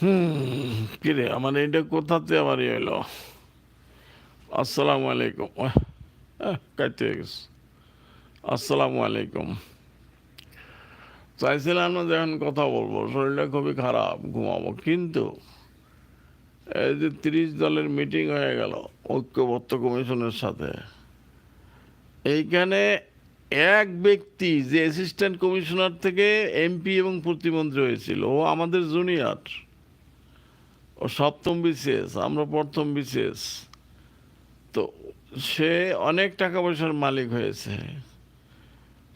হুম, কিরে, আমার এটা কোথাতে আমার ইয়ে আসসালামু আলাইকুম কাটতে গেছে। আসসালামু আলাইকুম চাইছিলাম না যখন কথা বলব, শরীরটা খুবই খারাপ, ঘুমাবো, কিন্তু এই যে তিরিশ দলের মিটিং হয়ে গেল, ঐক্যবদ্ধ কমিশনের সাথে। এইখানে এক ব্যক্তি যে অ্যাসিস্ট্যান্ট কমিশনার থেকে এমপি এবং প্রতিমন্ত্রী হয়েছিল, ও আমাদের জুনিয়র ও সপ্তম বিসিএস, আমরা প্রথম বিসিএস। তো সে অনেক টাকা পয়সার মালিক হয়েছে।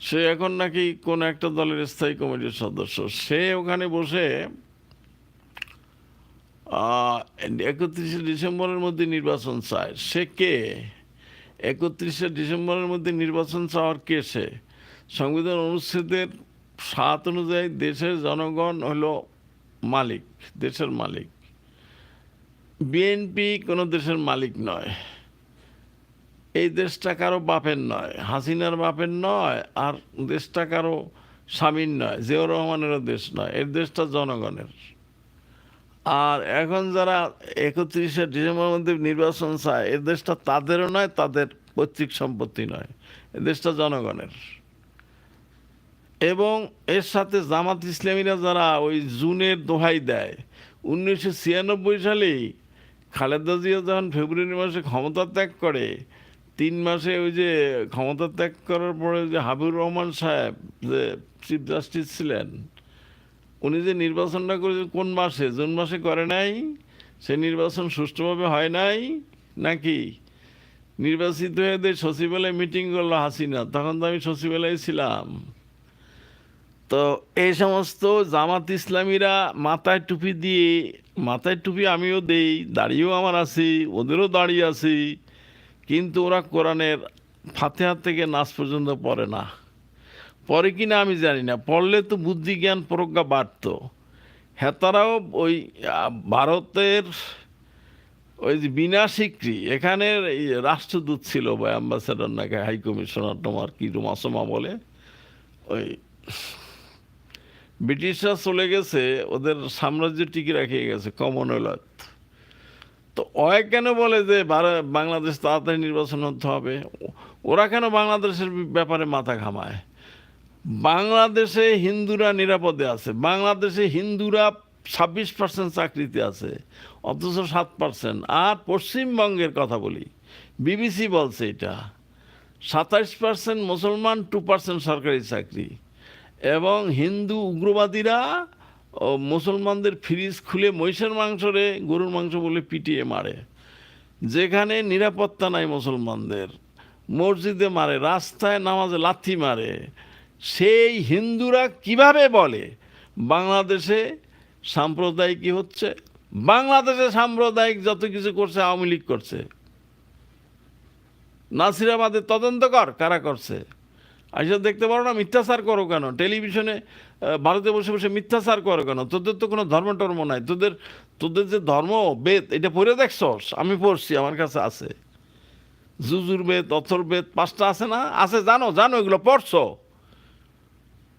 সে এখন নাকি কোন একটা দলের স্থায়ী কমিটির সদস্য। সে ওখানে বসে একত্রিশে ডিসেম্বরের মধ্যে নির্বাচন চায়। সে কে? একত্রিশে ডিসেম্বরের মধ্যে নির্বাচন চাওয়ার কে সে? সংবিধান অনুচ্ছেদের সাত অনুযায়ী দেশের জনগণ হলো মালিক, দেশের মালিক। বিএনপি কোনো দেশের মালিক নয়। এই দেশটা কারও বাপের নয়, হাসিনার বাপের নয়, আর দেশটা কারও স্বামীর নয়, জিয়াউর রহমানেরও দেশ নয় এর দেশটা জনগণের। আর এখন যারা একত্রিশে ডিসেম্বরের মধ্যে নির্বাচন চায় এ দেশটা তাদেরও নয়, তাদের পৈতৃক সম্পত্তি নয় এ দেশটা জনগণের। এবং এর সাথে জামাত ইসলামীরা যারা ওই জুনের দোহাই দেয়, উনিশশো ছিয়ানব্বই সালেই খালেদা জিয়া যখন ফেব্রুয়ারি মাসে ক্ষমতা ত্যাগ করে, তিন মাসে ওই যে ক্ষমতা ত্যাগ করার পরে যে হাবিবুর রহমান সাহেব যে চিফ জাস্টিস ছিলেন, উনি যে নির্বাচনটা করেছেন কোন মাসে? জুন মাসে করে নাই? সে নির্বাচন সুষ্ঠুভাবে হয় নাই? নাকি নির্বাচিত হয়ে সচিবালয়ে মিটিং করল হাসিনা, তখন তো আমি সচিবালয়ে ছিলাম। তো এই সমস্ত জামাত ইসলামীরা মাথায় টুপি দিয়ে, মাথায় টুপি আমিও দেই, দাড়িও আমার আছি, ওদেরও দাঁড়িয়ে আছি, কিন্তু ওরা কোরআনের ফাতেহার থেকে নাচ পর্যন্ত পড়ে না। পরে কি না আমি জানি না, পড়লে তো বুদ্ধি জ্ঞান প্রজ্ঞা বাড়ত। হেতারাও ওই ভারতের ওই যে বিনা স্বীকৃতি এখানের রাষ্ট্রদূত ছিল বা অ্যাম্বাসেডর নাকি হাই কমিশনার তোমার কি রুমাসমা বলে? ওই ব্রিটিশরা চলে গেছে, ওদের সাম্রাজ্য টিকে রেখে গেছে কমনওয়েলথ তো অয় কেন বলে যে বাংলাদেশ তাড়াতাড়ি নির্বাচন হতে হবে? ওরা কেন বাংলাদেশের ব্যাপারে মাথা ঘামায়? বাংলাদেশে হিন্দুরা নিরাপদে আছে, বাংলাদেশে হিন্দুরা ছাব্বিশ পার্সেন্ট চাকরিতে আছে, অথচ সাত পার্সেন্ট আর পশ্চিমবঙ্গের কথা বলি, বিবিসি বলছে এটা। সাতাইশ পার্সেন্ট মুসলমান টু পার্সেন্ট সরকারি চাকরি। এবং হিন্দু উগ্রবাদীরা মুসলমানদের ফ্রিজ খুলে মহিষের মাংস রে গরুর মাংস বলে পিটিয়ে মারে। যেখানে নিরাপত্তা নাই মুসলমানদের। মসজিদে মারে, রাস্তায় নামাজে লাথি মারে। সেই হিন্দুরা কীভাবে বলে, বাংলাদেশে সাম্প্রদায়িক হচ্ছে? বাংলাদেশে সাম্প্রদায়িক যত কিছু করছে, আওয়ামী লীগ করছে। নাসিরাবাদে তদন্ত কর, কারা করছে? আইসা দেখতে পারো না, মিথ্যাচার করো কেন? টেলিভিশনে ভারতে বসে বসে মিথ্যাচার করো কেন? তোদের তো কোনো ধর্ম টর্ম নাই। তোদের তোদের যে ধর্ম, বেদ, এটা পড়ে দেখছস আমি পড়ছি, আমার কাছে আছে। জুজুর বেদ, অথর বেদ, পাঁচটা আছে না? আছে, জানো জানো, এগুলো পড়ছো?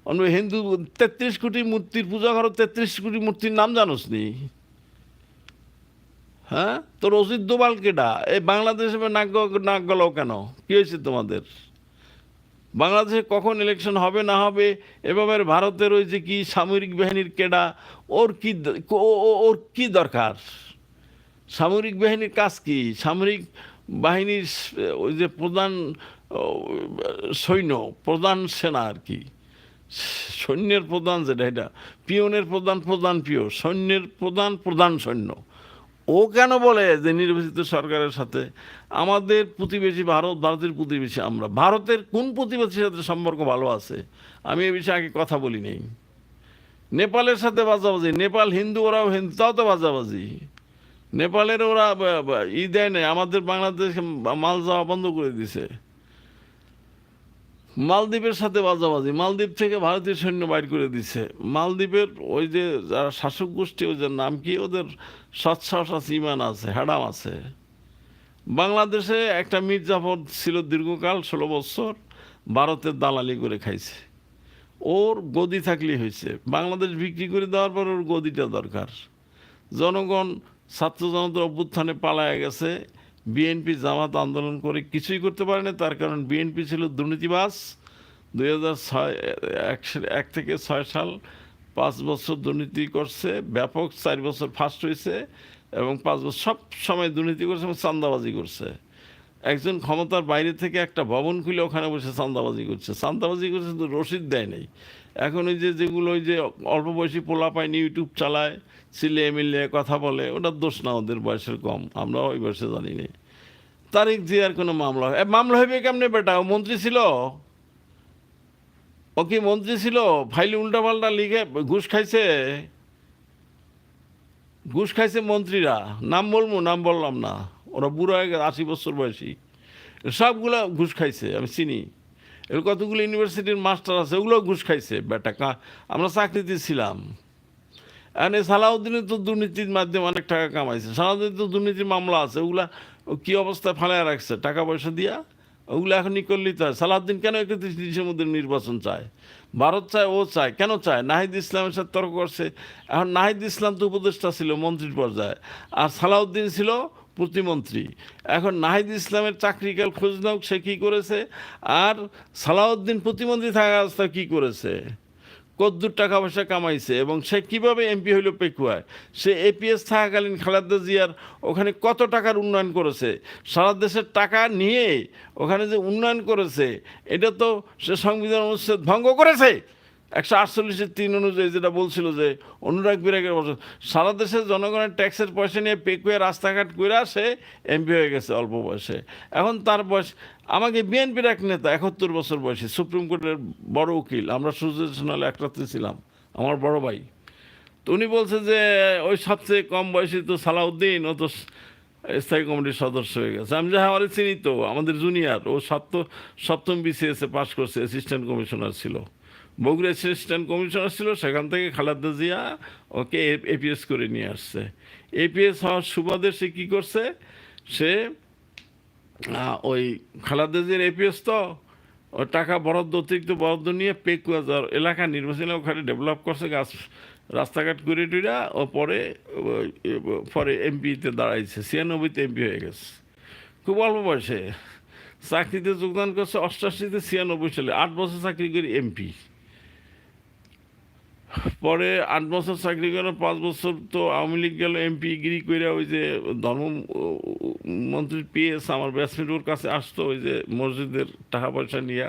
অন্য হিন্দু তেত্রিশ কোটি মূর্তির পূজা করো, তেত্রিশ কোটি মূর্তির নাম জানোস নি? হ্যাঁ? তোর অজিত দোবাল কেডা? এই বাংলাদেশে নাক নাক গলাও কেন? কি হয়েছে তোমাদের? বাংলাদেশে কখন ইলেকশন হবে, না হবে, এভাবে ভারতের ওই যে কি সামরিক বাহিনীর কেডা, ওর কি ওর কি দরকার? সামরিক বাহিনীর কাজ কি? সামরিক বাহিনীর ওই যে প্রধান সৈন্য, প্রধান সেনা আর কি। সৈন্যের প্রধান যেটা, এটা, পিয়নের প্রধান প্রধান পিও সৈন্যের প্রধান প্রধান সৈন্য। ও কেন বলে যে নির্বাচিত সরকারের সাথে? আমাদের প্রতিবেশী ভারত, ভারতের প্রতিবেশী আমরা। ভারতের কোন প্রতিবেশীর সাথে সম্পর্ক ভালো আছে? আমি এ বিষয়ে আগে কথা বলি নেই। নেপালের সাথে বাজাবাজি, নেপাল হিন্দু ওরাও হিন্দু, তাও তো বাজাবাজি। নেপালের ওরা ই দেয় নেই, আমাদের বাংলাদেশ মাল যাওয়া বন্ধ করে দিছে। মালদ্বীপের সাথে বাজাবাজি। মালদ্বীপ থেকে ভারতীয় সৈন্য বাইর করে দিছে। মালদ্বীপের ওই যে যারা শাসক গোষ্ঠী, ওদের নাম কি? ওদের সৎসাহস আছে ইমান আছে হ্যাডাম আছে। বাংলাদেশে একটা মির্জাফর ছিল দীর্ঘকাল, ষোলো বছর, ভারতের দালালি করে খাইছে। ওর গদি থাকলেই হয়েছে। বাংলাদেশ বিক্রি করে দেওয়ার পর ওর গদিটা দরকার। জনগণ, ছাত্র জনতার অভ্যুত্থানে পালায় গেছে। বিএনপি জামাত আন্দোলন করে কিছুই করতে পারে না তার কারণ বিএনপি ছিল দুর্নীতিবাস দুই হাজার ছয়, এক থেকে ছয় সাল পাঁচ বছর দুর্নীতি করছে, ব্যাপক চার বছর ফার্স্ট হয়েছে এবং পাঁচ বছর সব সময় দুর্নীতি করছে এবং চান্দাবাজি করছে। একজন ক্ষমতার বাইরে থেকে একটা ভবন খুলে ওখানে বসে চান্দাবাজি করছে। চান্দাবাজি করছে তো রসিদ দেয় নাই। এখন ওই যে যেগুলো ওই যে অল্প বয়সী পোলা পায়নি ইউটিউব চালায় চিলে মিলে কথা বলে, ওটার দোষ না, ওদের বয়সের কম, আমরা ওই বয়সে জানি না। তারিখ জিয়ার কোনো মামলা হয় মামলা হবে কেমনে বেটা? ও মন্ত্রী ছিল? ও কি মন্ত্রী ছিল? ফাইলে উল্টাপাল্টা লিখে ঘুষ খাইছে? ঘুষ খাইছে মন্ত্রীরা। নাম বলব, নাম বললাম না। ওরা বুড়ো হয়ে গেছে, আশি বছর বয়সী। সবগুলো ঘুষ খাইছে, আমি চিনি। এর কতগুলো ইউনিভার্সিটির মাস্টার আছে ওগুলো ঘুষ খাইছে, বেটা আমরা চাকরিতে ছিলাম। এনে সালাউদ্দিনের তো দুর্নীতির মাধ্যমে অনেক টাকা কামাইছে, সালাউদ্দিন তো দুর্নীতির মামলা আছে, ওগুলা কী অবস্থায় ফালায় রাখছে, টাকা পয়সা দিয়া? ওগুলো এখন করলেই তো হয়। সালাউদ্দিন কেন একত্রিশ তিরিশের মধ্যে নির্বাচন চায়? ভারত চায়, ও চায়, কেন চায়? নাহিদ ইসলামের সাথে তর্ক করছে। এখন নাহিদ ইসলাম তো উপদেষ্টা ছিল মন্ত্রীর পর্যায়ে, আর সালাউদ্দিন ছিল প্রতিমন্ত্রী। এখন নাহিদ ইসলামের চাকরিকাল খোঁজ নাও, সে কী করেছে? আর সালাউদ্দিন প্রতিমন্ত্রী থাকা অবস্থায় কী করেছে? কদ্দুর টাকা পয়সা কামাইছে এবং সে কীভাবে এমপি হইল পেকুয়ায়? সে এপিএস থাকাকালীন খালেদা জিয়ার ওখানে কত টাকার উন্নয়ন করেছে? সারা দেশের টাকা নিয়ে ওখানে যে উন্নয়ন করেছে, এটা তো সে সংবিধান অনুচ্ছেদ ভঙ্গ করেছে? একশো আটচল্লিশের তিন অনুযায়ী যেটা বলছিল যে অনুরাগ বিরাগের বছর সারা দেশের জনগণের ট্যাক্সের পয়সা নিয়ে পেকুয়ে রাস্তাঘাট করে সে এমপি হয়ে গেছে অল্প বয়সে। এখন তার বয়স, আমাকে বিএনপির এক নেতা একাত্তর বছর বয়সী, সুপ্রিম কোর্টের বড় উকিল, আমরা সূর্য ন্যাশনালে একটাতে ছিলাম, আমার বড় ভাই। তো উনি বলছে যে, ওই সবচেয়ে কম বয়সী তো সালাউদ্দিন, ও তো স্থায়ী কমিটির সদস্য হয়ে গেছে। আমি যে হ্যাঁ আমার চিনি তো, আমাদের জুনিয়র, ও সপ্ত, সপ্তম বিসিএসে পাশ করছে, অ্যাসিস্ট্যান্ট কমিশনার ছিল। বগুড়া অ্যাসিস্ট্যান্ট কমিশনার ছিল, সেখান থেকে খালেদা জিয়া ওকে এপিএস করে নিয়ে আসছে। এপিএস হওয়ার সুবাদে সে কী করছে? সে ওই খালেদা জিয়ার এপিএস তো, ও টাকা বরাদ্দ, অতিরিক্ত বরাদ্দ নিয়ে পেকুয়াজার এলাকা নির্বাচনে ওখানে ডেভেলপ করছে, গাছ, রাস্তাঘাট করে টুইরা, ও পরে পরে এমপিতে দাঁড়াইছে, ছিয়ানব্বইতে এমপি হয়ে গেছে। খুব অল্প বয়সে, চাকরিতে যোগদান করছে, অষ্টাশিতে ছিয়ানব্বই সালে, আট বছর চাকরি করে এমপি পরে আট বছর চাকরি করে পাঁচ বছর তো আওয়ামী লীগ গেল এমপি গিরি করে ওই যে ধর্ম মন্ত্রীর পিএস আমার ব্যাসমেট ওর কাছে আসতো, ওই যে মসজিদের টাকা পয়সা নিয়ে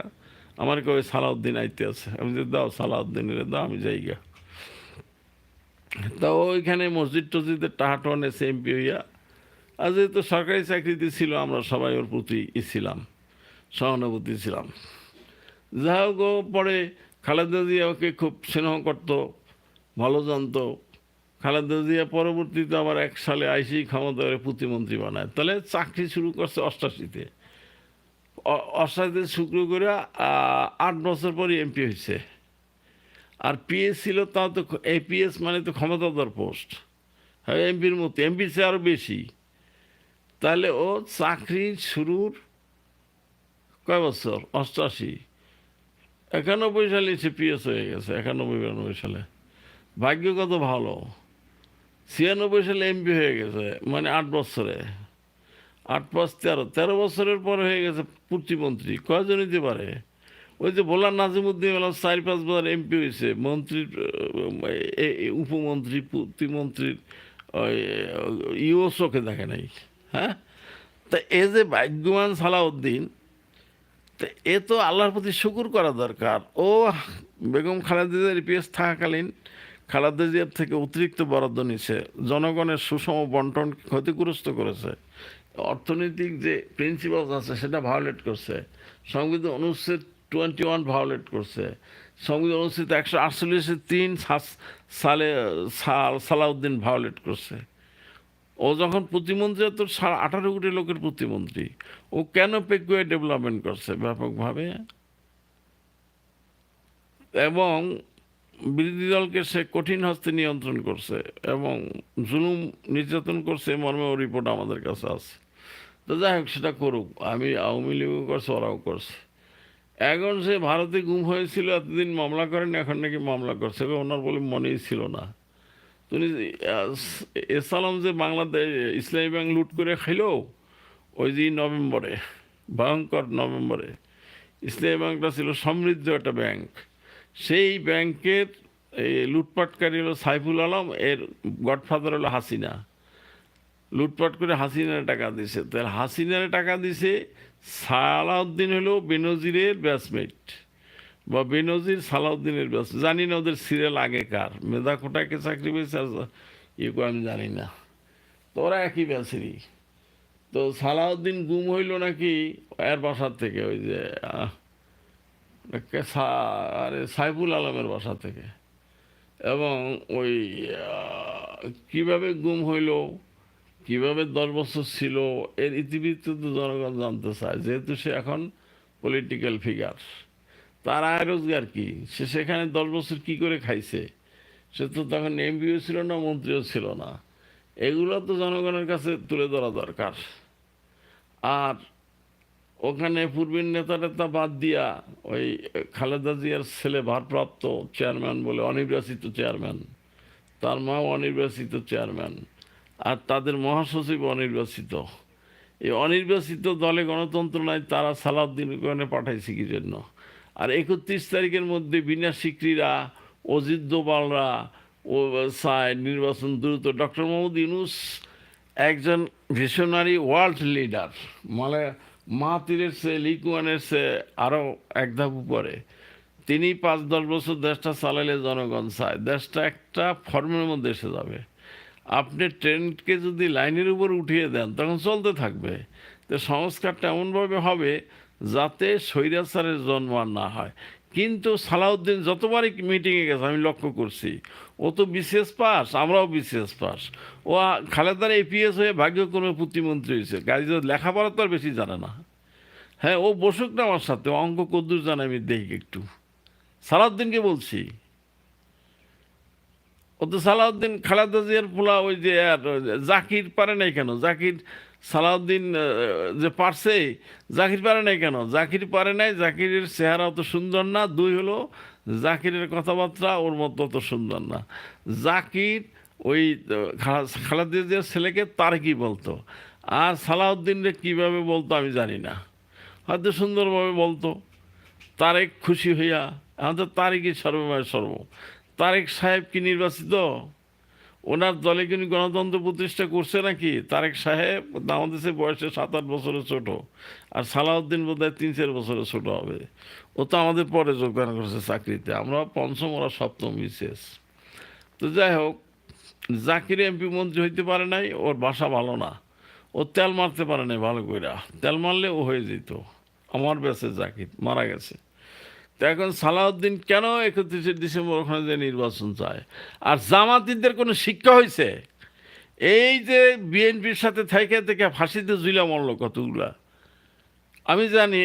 আমার কবে সালাউদ্দিন আইতে আছে। আমি যে, দাও সালাউদ্দিনের দাও, আমি যাইগা। তা ওইখানে মসজিদ টসজিদের টাকা টনেছে এমপি হইয়া, আর যেহেতু সরকারি চাকরিতে ছিল, আমরা সবাই ওর প্রতি ছিলাম, সহানুভূতি ছিলাম। যাই হোক পরে খালেদা জিয়া ওকে খুব স্নেহ করতো, ভালো জানতো। খালেদা জিয়া পরবর্তীতে আবার এক সালে আইসি ক্ষমতা করে প্রতিমন্ত্রী বানায়। তাহলে চাকরি শুরু করছে অষ্টাশিতে। অষ্টাশিতে শুক্র করে আট বছর পরে এমপি হয়েছে। আর পিএস ছিল তাও তো এপিএস মানে তো ক্ষমতাধর পোস্ট। হ্যাঁ এমপির মতো। এমপির চেয়ে আরও বেশি। তাহলে ও চাকরি শুরুর কয় বছর? অষ্টাশি। একানব্বই সালে সে পিএস হয়ে গেছে, একানব্বই, বিরানব্বই সালে। ভাগ্য কত ভালো। ছিয়ানব্বই সালে এমপি হয়ে গেছে মানে আট বছরে। আট পাঁচ তেরো তেরো বছরের পর হয়ে গেছে প্রতিমন্ত্রী, কয়জন হইতে পারে? ওই যে ভোলার নাজিমুদ্দিন বললাম চার পাঁচ বার এমপি হয়েছে মন্ত্রীর উপমন্ত্রী, প্রতিমন্ত্রীর ইও চোখে দেখে নাই হ্যাঁ? তা এ যে ভাগ্যবান সালাউদ্দিন তো, এ তো আল্লাহর প্রতি শুকুর করা দরকার। ও বেগম খালেদা ইপিএস থাকাকালীন খালেদা জিয়ার থেকে অতিরিক্ত বরাদ্দ নিছে। জনগণের সুষম বন্টন ক্ষতিগ্রস্ত করেছে। অর্থনৈতিক যে প্রিন্সিপাল আছে, সেটা ভায়োলেট করছে। সংবিধান অনুচ্ছেদ টোয়েন্টি ওয়ান ভায়োলেট করছে। সংবিধান অনুচ্ছেদ একশো আটচল্লিশের তিন সাল সালাউদ্দিন ভায়োলেট করছে। ও যখন প্রতিমন্ত্রী তো সাড়ে আঠারো কোটি লোকের প্রতিমন্ত্রী। ও কেন পেকুয়ে ডেভেলপমেন্ট করছে ব্যাপকভাবে? এবং বিরোধী দলকে সে কঠিন হস্তে নিয়ন্ত্রণ করছে এবং জুলুম নির্যাতন করছে মর্মে ও রিপোর্ট আমাদের কাছে আছে। তো যাই হোক, সেটা করুক। আমি আওয়ামী লীগও করছে, ওরাও করছে। এখন সে ভারতে গুম হয়েছিল, এতদিন মামলা করেন এখন নাকি মামলা করছে। ওনার বলে মনেই ছিল না। তুমি এসালাম যে বাংলাদেশ, ইসলামী ব্যাংক লুট করে খাইলো ওই যে নভেম্বরে, ভয়ঙ্কর নভেম্বরে, ইসলামী ব্যাংকটা ছিল সমৃদ্ধ একটা ব্যাংক। সেই ব্যাংকের, এই লুটপাটকারী হলো সাইফুল আলম, এর গডফাদার হলো হাসিনা। লুটপাট করে হাসিনার টাকা দিছে। তাহলে হাসিনার টাকা দিছে সালাউদ্দিন হলো বেনজিরের ব্যাচমেট। বা বেনজির সালাউদ্দিনের ব্যাস জানি না ওদের সিরিয়াল আগেকার মেধা কোটাকে চাকরি পেয়েছে ইয়ে আমি জানি না। তো ওরা একই ব্যাচেরই তো সালাউদ্দিন গুম হইল নাকি এর বাসার থেকে ওই যে আরে সাইফুল আলমের বাসা থেকে। এবং ওই কীভাবে গুম হইল, কীভাবে দশ বছর ছিল, এর ইতিবৃত্ত জনগণ জানতে চায়, যেহেতু সে এখন পলিটিক্যাল ফিগার তার আয় রোজগার কি? সে সেখানে দশ বছর কি করে খাইছে? সে তো তখন এমপিও ছিল না, মন্ত্রীও ছিল না। এগুলো তো জনগণের কাছে তুলে ধরা দরকার। আর ওখানে পূর্বের নেতা টেতা বাদ দিয়া ওই খালেদা জিয়ার ছেলে ভারপ্রাপ্ত চেয়ারম্যান বলে অনির্বাচিত চেয়ারম্যান, তার মাও অনির্বাচিত চেয়ারম্যান, আর তাদের মহাসচিব অনির্বাচিত। এই অনির্বাচিত দলে গণতন্ত্র নাই, তারা সালাউদ্দিন পাঠাইছে কি জন্য? আর একত্রিশ তারিখের মধ্যে বিনা সিকরিরা অজিত দোবালরা ও সায় নির্বাচন দ্রুত। ডক্টর মোহাম্মদ ইউনুস একজন ভিশনারি ওয়ার্ল্ড লিডার মানে মাহাতিরের সে, লিকুয়ানের সে আরও এক ধাপ উপরে। তিনি পাঁচ, দশ বছর দেশটা চালাইলে জনগণ চায়। দেশটা একটা ফর্মের মধ্যে এসে যাবে। আপনি ট্রেনকে যদি লাইনের উপর উঠিয়ে দেন, তখন চলতে থাকবে। তো সংস্কারটা এমনভাবে হবে যাতে স্বৈরাচারের জন্ম আর না হয়। কিন্তু সালাউদ্দিন যতবারই মিটিংয়ে গেছে, আমি লক্ষ্য করছি, ও তো বিশেষ পাস, আমরাও বিশেষ পাস। ও খালেদার এপিএস হয়ে ভাগ্যক্রমে প্রতিমন্ত্রী হয়েছে। গাড়ি লেখাপড়া তো আর বেশি জানে না। হ্যাঁ ও বসুক না আমার সাথে অঙ্ক কদ্দুর জানে, আমি দেখি একটু। সালাউদ্দিনকে বলছি। ও তো সালাউদ্দিন, খালেদা জিয়ার পোলা, ওই যে আর জাকির পারে নাই কেন? জাকির সালাউদ্দিন যে পারছে জাকির পারে নাই কেন? জাকির পারে নাই জাকিরের চেহারা অত সুন্দর না। দুই হলো জাকিরের কথাবার্তা ওর মতো অত সুন্দর না। জাকির ওই আহ, খা- খালেদা জিয়ার ছেলেকে তার কি বলতো? আর সালাউদ্দিনরে কীভাবে বলতো আমি জানি না। হয়তো সুন্দরভাবে বলতো। তারেক খুশি হইয়া আমাদের তারেকই সর্বময় সর্ব। তারেক সাহেব কি নির্বাচিত? ওনার দলে কিন্তু গণতন্ত্র প্রতিষ্ঠা করছে নাকি? তারেক সাহেব আমাদের বয়সে সাত আট বছরের ছোট আর সালাউদ্দিন বোধ হয় তিন চার বছরের ছোট হবে। ও তো আমাদের পরে যোগদান করেছে চাকরিতে। আমরা পঞ্চম, ওরা সপ্তম বিশেষ তো যাই হোক, জাকির এমপি মন্ত্রী হইতে পারে নাই, ওর বাসা ভালো না। ও তেল মারতে পারে নাই ভালো কইরা। তেল মারলে ও হয়ে যেত। আমার বেঁচে জাকির, মারা গেছে। তো এখন সালাউদ্দিন কেন একত্রিশে ডিসেম্বর ওখানে যে নির্বাচন চায়? আর জামাতিদের কোনো শিক্ষা হয়েছে এই যে বিএনপির সাথে থেকে থেকে ফাঁসিতে জুইলা মরল কতগুলা? আমি জানি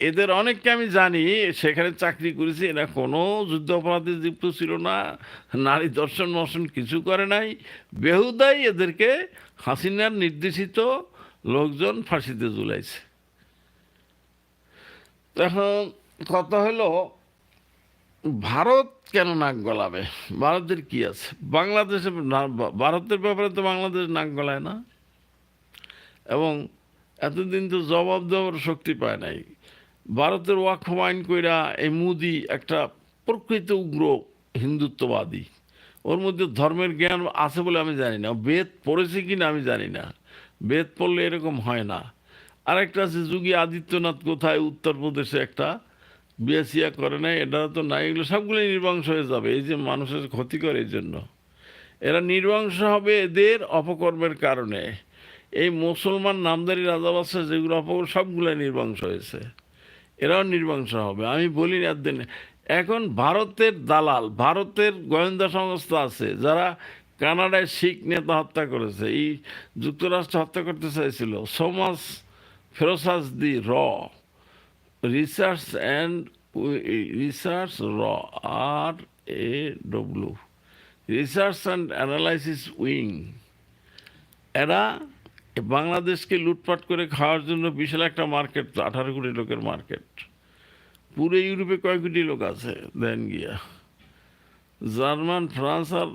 এদের- অনেককে আমি জানি, সেখানে চাকরি করেছি, এরা কোনো যুদ্ধ অপরাধে যুক্ত ছিল না, নারী দর্শন মর্শন কিছু করে নাই। বেহুদাই এদেরকে হাসিনার নির্দেশিত লোকজন ফাঁসিতে ঝুলাইছে। তখন কথা হলো, ভারত কেন নাক গলাবে? ভারতের কি আছে? বাংলাদেশে ভারতের ব্যাপারে তো বাংলাদেশ নাক গলায় না। এবং এতদিন তো জবাব দেওয়ার শক্তি পায় নাই। ভারতের ওয়াকফ আইন কইরা এই মুদি একটা প্রকৃত উগ্র হিন্দুত্ববাদী। ওর মধ্যে ধর্মের জ্ঞান আছে বলে আমি জানি না। বেদ পড়েছে কি না আমি জানি না। বেদ পড়লে এরকম হয় না। আরেকটা আছে, যোগী আদিত্যনাথ কোথায়? উত্তরপ্রদেশে একটা বিয়াসিয়া করে নাই, এটা তো নাই, এগুলো সবগুলোই নির্বংশ হয়ে যাবে, এই যে মানুষের ক্ষতি করে এই জন্য। এরা নির্বংশ হবে এদের অপকর্মের কারণে। এই মুসলমান নামদারি রাজাবাসা যেগুলো অপকর্ম সবগুলো নির্বংশ হয়েছে। এরাও নির্বংশ হবে। আমি বলি না দিন এখন ভারতের দালাল, ভারতের গোয়েন্দা সংস্থা আছে, যারা কানাডায় শিখ নেতা হত্যা করেছে, এই যুক্তরাষ্ট্র হত্যা করতে চাইছিল সমাজ ফেরোসাস দি র। রিসার্চ অ্যান্ড রিসার্চ র R A W research and analysis wing এরা বাংলাদেশকে লুটপাট করে খাওয়ার জন্য বিশাল একটা মার্কেট আঠারো কোটি লোকের মার্কেট পুরো ইউরোপে কয়েক কোটি লোক আছে, দেন গিয়া। জার্মান, ফ্রান্স আর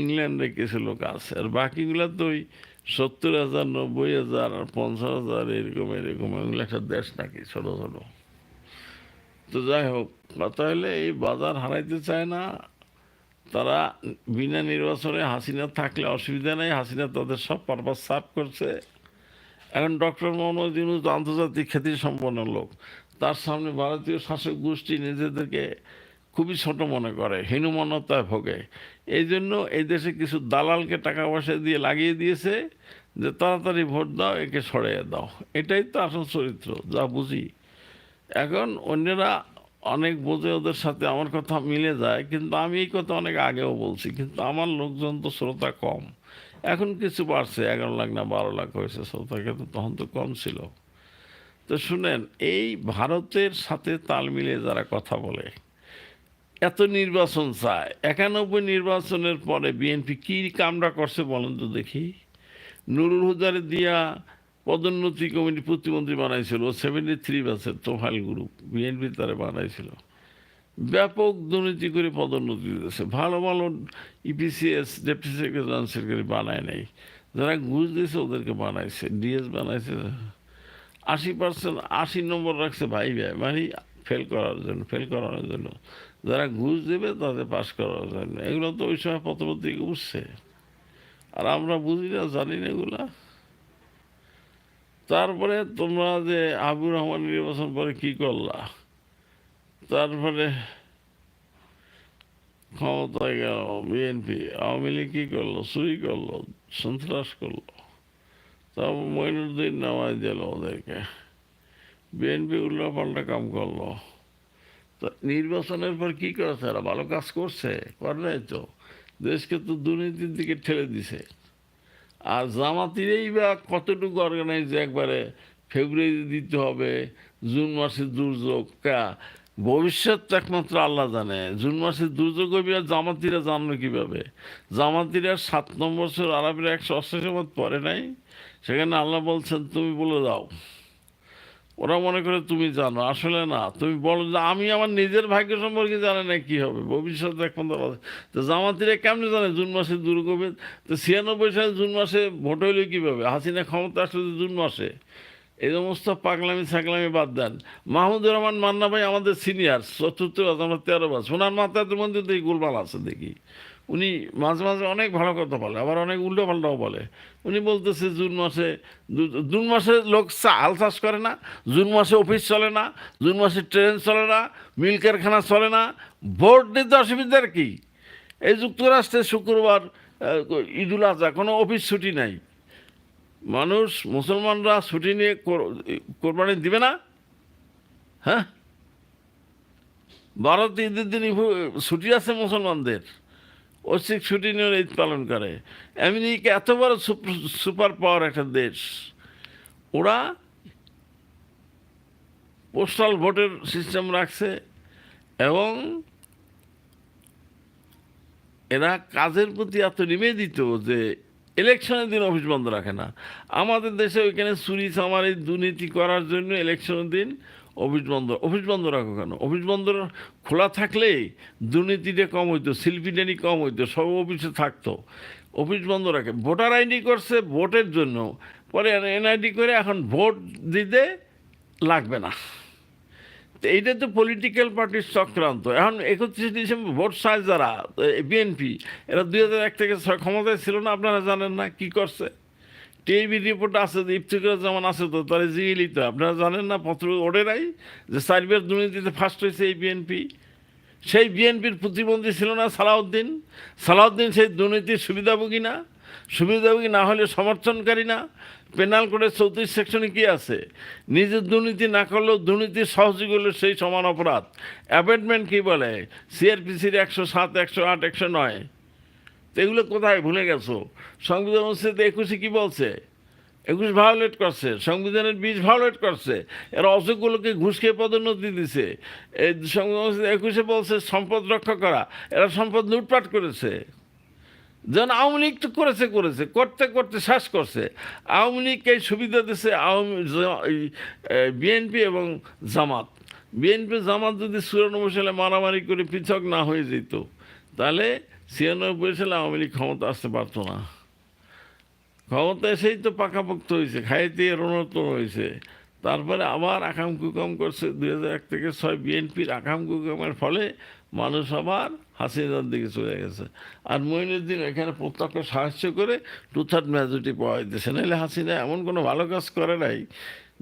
ইংল্যান্ডে কিছু লোক আছে। আর বাকিগুলো তো ওই সত্তর হাজার, নব্বই হাজার পঞ্চাশ হাজার এরকম এরকম। এগুলো একটা দেশ নাকি, ছোট ছোট। তো যাই হোক কথা হলে এই বাজার হারাইতে চায় না। তারা বিনা নির্বাচনে হাসিনা থাকলে অসুবিধা নেই। হাসিনা তাদের সব পারপাস সার্ভ করছে। এখন ডক্টর মোহাম্মদ ইউনুস আন্তর্জাতিক খ্যাতি সম্পন্ন লোক। তার সামনে ভারতীয় শাসক গোষ্ঠী নিজেদেরকে খুবই ছোট মনে করে হীনমনতায় ভোগে। এই জন্য এই দেশে কিছু দালালকে টাকা পয়সা দিয়ে লাগিয়ে দিয়েছে যে, তাড়াতাড়ি ভোট দাও, একে সরিয়ে দাও। এটাই তো আসল চরিত্র, যা বুঝি। এখন অন্যরা অনেক বোঝে, ওদের সাথে আমার কথা মিলে যায়, কিন্তু আমি এই কথা অনেক আগেও বলছি, কিন্তু আমার লোকজন তো শ্রোতা কম। এখন কিছু বাড়ছে, এগারো লাখ না বারো লাখ হয়েছে শ্রোতা, কিন্তু তখন তো কম ছিল। তো শুনেন, এই ভারতের সাথে তাল মিলিয়ে যারা কথা বলে এত নির্বাচন চায়। একানব্বই নির্বাচনের পরে বিএনপি কী কামরা করছে বলেন তো দেখি। নুরুল হুদারে দিয়া পদোন্নতি কমিটি প্রতিমন্ত্রী বানাইছিল সেভেন্টি থ্রি ব্যাচের তোফাইল গ্রুপ, বিএনপি তারা বানাইছিল। ব্যাপক দুর্নীতি করে পদোন্নতি দিয়েছে ভালো ভালো ইপিসিএস ডেপুটি সেক্রেটারি সেক্রেটারি বানায় নাই। যারা ঘুষ দিয়েছে ওদেরকে বানাইছে ডিএস বানাইছে। আশি পার্সেন্ট আশি নম্বর রাখছে ভাই ভাই মানে ফেল করার জন্য ফেল করানোর জন্য। যারা ঘুষ দেবে তাদের পাশ করার জন্য এগুলো তো ওই সময় পত্রপত্রিকা উঠছে। আর আমরা বুঝি না, জানি না এগুলা। তারপরে তোমরা যে আবুর রহমান নির্বাচন পরে কি করলা? তারপরে ক্ষমতায় গেল বিএনপি। আওয়ামী লীগ কী করল? চুরি করল, সন্ত্রাস করল। তারপর মইনুদ্দিন নামাজ দিল ওদেরকে। বিএনপি উল্টা পাল্টা কাম করল। নির্বাচনের পর কি করেছে এরা ভালো কাজ করছে? করে নাই তো। দেশকে তো দুর্নীতির দিকে ঠেলে দিছে। আর জামাতিরেই বা কতটুকু অর্গানাইজ একবারে ফেব্রুয়ারি দিতে হবে জুন মাসের দুর্যোগ ভবিষ্যৎ একমাত্র আল্লাহ জানে। জুন মাসের দুর্যোগ হইবে জামাতিরা জানলো কীভাবে? জামাতিরা সাত নম্বর বছর আরবের একশো অষ্টাশি মত পরে নাই। সেখানে আল্লাহ বলছেন, তুমি বলে দাও। ওরা মনে করে তুমি জানো, আসলে না, তুমি বলো যে আমি আমার নিজের ভাগ্য সম্পর্কে জানে না কি হবে, ভবিষ্যৎ একমাত্র আল্লাহ। তো জামাতিরা কেমনি জানে জুন মাসে দুর্গবে তো ছিয়ানব্বই সালে জুন মাসে ভোট হইলে কীভাবে? হাসিনা ক্ষমতা আসলে তো জুন মাসে। এই সমস্ত পাগলামি ছাগলামি বাদ দেন। মাহমুদুর রহমান মান্না ভাই আমাদের সিনিয়র চতুর্থ, আমরা তেরো বাস ওনার মাথার মধ্যে তো এই গোলমাল আছে দেখি। উনি মাঝে মাঝে অনেক ভালো কথা বলে, আবার অনেক উল্টো পাল্টাও বলে। উনি বলতেছে, জুন মাসে জুন মাসে লোক হাল চাষ করে না, জুন মাসে অফিস চলে না, জুন মাসে ট্রেন চলে না, মিল কারখানা চলে না, ভোট দিতে অসুবিধার কি? এই যুক্তরাষ্ট্রে শুক্রবার ঈদুল আজহা, কোনো অফিস ছুটি নাই। মানুষ, মুসলমানরা ছুটি নিয়ে কোরবানি দিবে না? হ্যাঁ? ভারত ঈদের দিন ছুটি আছে মুসলমানদের। ঐচ্ছিক ছুটি নিয়ে ঈদ পালন করে। আমেরিকা এত বড় সুপ- সুপার পাওয়ার একটা দেশ। ওরা পোস্টাল ভোটের সিস্টেম রাখছে এবং এরা কাজের প্রতি এত নিবেদিত যে ইলেকশনের দিন অফিস বন্ধ রাখে না। আমাদের দেশে ওইখানে চুরি, চামারি, দুর্নীতি করার জন্য ইলেকশনের দিন অফিস বন্ধ অফিস বন্ধ রাখো কেন? অফিস বন্ধ খোলা থাকলেই দুর্নীতিটা কম হইতো শিল্পীডানি কম হইতো, সব অফিসে থাকতো। অফিস বন্ধ রাখে। ভোটার আইডি করছে ভোটের জন্য। পরে এনআইডি করে এখন ভোট দিতে লাগবে না। তো এইটা তো পলিটিক্যাল পার্টির চক্রান্ত। এখন একত্রিশে ডিসেম্বর ভোট সাইজ যারা বিএনপি। এরা দুই হাজার এক থেকে ক্ষমতায় ছিল না, আপনারা জানেন না কি করছে। টিভি রিপোর্ট আছে ইফতিকার যেমন আছে তো, তারা জিএলি তো আপনারা জানেন না, পত্র ওঠে নাই যে সার্বিয়ার দুর্নীতিতে ফার্স্ট হয়েছে এই বিএনপি সেই বিএনপির প্রতিবন্ধী ছিল না সালাউদ্দিন। সালাউদ্দিন সেই দুর্নীতির সুবিধাভোগী না। সুবিধাভোগী না হলে সমর্থনকারী না। পেনাল কোডের চৌত্রিশ সেকশনে কি আছে? নিজের দুর্নীতি না করলেও দুর্নীতির সহযোগী হলে সেই সমান অপরাধ। অ্যাপয়েন্টমেন্ট কী বলে? সিআরপিসির একশো সাত, একশো আট, একশো নয়। এগুলো কোথায় ভুলে গেছো? সংবিধান অনুচ্ছেদ একুশে কী বলছে? একুশ ভায়োলেট করছে। সংবিধানের বীজ ভায়োলেট করছে। এরা অযোগ্যগুলোকে ঘুষ খেয়ে পদোন্নতি দিছে। এই সংবিধান একুশে বলছে সম্পদ রক্ষা করা। এরা সম্পদ লুটপাট করেছে। যেন আওয়ামী লীগ তো করেছে করেছে। করতে করতে শেষ করছে। আওয়ামী লীগকে সুবিধা দিছে আওয়ামী বিএনপি এবং জামাত। বিএনপি জামাত যদি চুরানব্বই সালে মারামারি করে পৃথক না হয়ে যেত, তাহলে ছিয়ানব্বই সালে আওয়ামী লীগ ক্ষমতা আসতে পারতো না। ক্ষমতা এসেই তো পাকাপোক্ত হয়েছে খাইতে রণতন হয়েছে। তারপরে আবার আকাম কুকাম করছে। দুই হাজার এক থেকে ছয় বিএনপির আকাম কুকামের ফলে মানুষ আবার হাসিনার দিকে চলে গেছে। আর মঈনুদ্দিন এখানে প্রত্যক্ষ সাহায্য করে টু থার্ড মেজরিটি পাওয়া যেতেছে নাহলে হাসিনা এমন কোনো ভালো কাজ করে নাই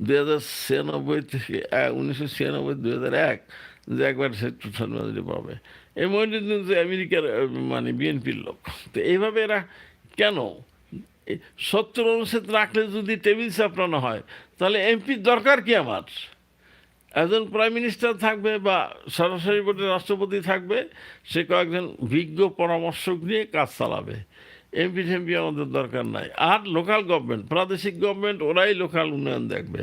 দুই হাজার ছিয়ানব্বই থেকে উনিশশো ছিয়ানব্বই দুই হাজার এক, যে একবার সে টু থার্ড মেজরিটি পাবে। এই যে আমেরিকার মানে বিএনপির লোক, তো এইভাবে এরা কেন? সত্তর অনুচ্ছেদ রাখলে যদি টেবিল চাপড়ানো হয়, তাহলে এমপির দরকার কি আমার? একজন প্রাইম মিনিস্টার থাকবে বা সরাসরি ভোটে রাষ্ট্রপতি থাকবে, সে কয়েকজন বিজ্ঞ পরামর্শক নিয়ে কাজ চালাবে। এমপি টেমপি আমাদের দরকার নাই। আর লোকাল গভর্নমেন্ট প্রাদেশিক গভর্নমেন্ট ওরাই লোকাল উন্নয়ন দেখবে।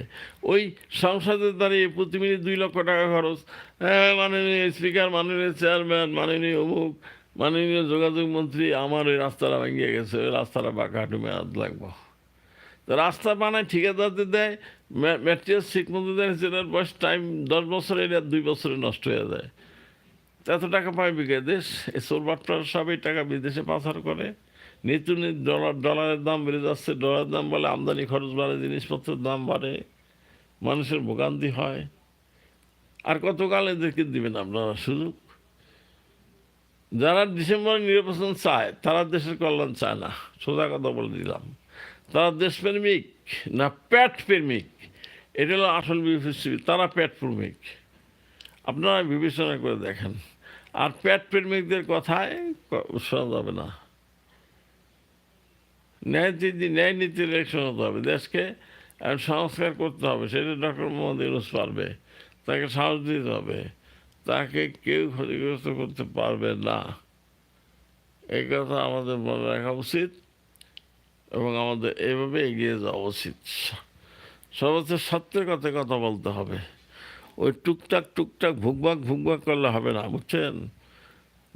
ওই সংসদের দাঁড়িয়ে প্রতি মিনিট দুই লক্ষ টাকা খরচ হ্যাঁ মাননীয় স্পিকার, মাননীয় চেয়ারম্যান, মাননীয় অমুক, মাননীয় যোগাযোগ মন্ত্রী, আমার ওই রাস্তাটা ভেঙে গেছে, ওই রাস্তাটা বাঁকা হাঁটু মেয়াদ লাগবো। তো রাস্তা বানায় ঠিকাদারদের দেয় ম্যাটেরিয়াল ঠিক মতো দেয়, সেটার বয়স টাইম দশ বছর, এটা দুই বছরে নষ্ট হয়ে যায়। এত টাকা পায় বিকে দেশ? এই সোরবাট্টার সব এই টাকা বিদেশে পাচার করে। নিত্য ডলার, ডলারের দাম বেড়ে যাচ্ছে। ডলারের দাম বলে আমদানি খরচ বাড়ে, জিনিসপত্রের দাম বাড়ে, মানুষের ভোগান্তি হয়। আর কতকাল এদেরকে দিবেন আপনারা সুযোগ? যারা ডিসেম্বরে নির্বাচন চায়, তারা দেশের কল্যাণ চায় না। সোজা কথা বলে দিলাম। তারা দেশপ্রেমিক না প্যাট প্রেমিক এটা হলো আসল বিবেচনা তারা প্যাট প্রেমিক আপনারা বিবেচনা করে দেখেন। আর প্যাট প্রেমিকদের কথায় শোনা যাবে না। ন্যায় নীতি ন্যায় নীতির ইলেকশন হতে হবে। দেশকে সংস্কার করতে হবে, সেটা ডক্টর মোহাম্মদ ইউনুস পারবে। তাকে সাহস দিতে হবে। তাকে কেউ ক্ষতিগ্রস্ত করতে পারবে না। এই কথা আমাদের মনে রাখা উচিত এবং আমাদের এভাবে এগিয়ে যাওয়া উচিত। সর্বোচ্চ সত্যের কথা কথা বলতে হবে। ওই টুকটাক টুকটাক ভুকভাক ভুকভাক করলে হবে না, বুঝছেন?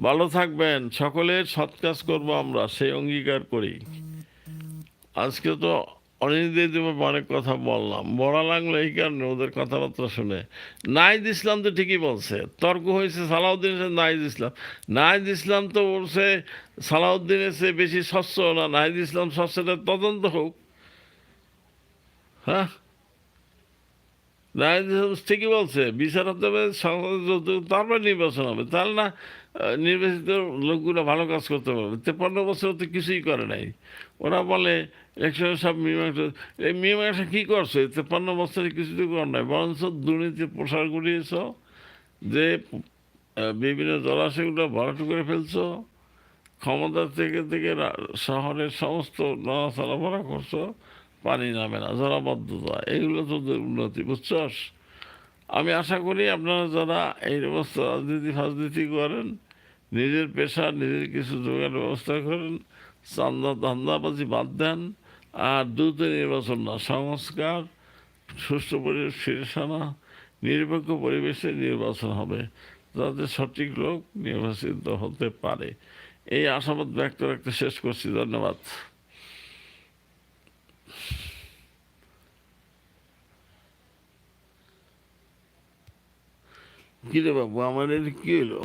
ভালো থাকবেন। সকলের সৎ কাজ করব আমরা, সেই অঙ্গীকার করি। আজকে তো অনিন্দিত অনেক কথা বললাম। বড়া লাগল এই কারণে ওদের কথাবার্তা শুনে। নাইদ ইসলাম তো ঠিকই বলছে। তর্ক হয়েছে সালাউদ্দিন নাইদ ইসলাম। নাইদ ইসলাম তো বলছে সালাউদ্দিনের চেয়ে বেশি স্বচ্ছ না নাহিদ ইসলাম স্বচ্ছতার তদন্ত হোক। হ্যাঁ? নাহিদ ইসলাম ঠিকই বলছে। বিচার হতে হবে তারপর নির্বাচন হবে। তাহলে না নির্বাচিত লোকগুলো ভালো কাজ করতে পারবে। তেপান্ন বছর তো কিছুই করে নাই। ওরা বলে, একশো সব মীমাংসা এই মীমাংসা কী করছে? তেপান্ন বছরে কিছু তো কর নাই। বরঞ্চ দুর্নীতির প্রসার ঘটিয়েছ, যে বিভিন্ন জলাশয়গুলো ভরাট করে ফেলছো, ক্ষমতা থেকে থেকে শহরের সমস্ত নড়া চলাফেরা করছ, পানি নামে না, জলাবদ্ধতা, এগুলো তো উন্নতি বুঝছস? আমি আশা করি আপনারা যারা এই সমস্ত রাজনীতি ফাজনীতি করেন, নিজের পেশা, নিজের কিছু জোগাড় ব্যবস্থা করেন, চান্দা ধান্দাবাজি বাদ দেন, আর দ্রুত নির্বাচন না, সংস্কার, সুষ্ঠু পরিবেশ ফিরে নিরপেক্ষ পরিবেশে নির্বাচন হবে, যাতে সঠিক লোক নির্বাচিত হতে পারে। এই আশাবাদ ব্যক্ত রাখতে শেষ করছি। ধন্যবাদ। কিরে বাবু আমার এটা কি হলো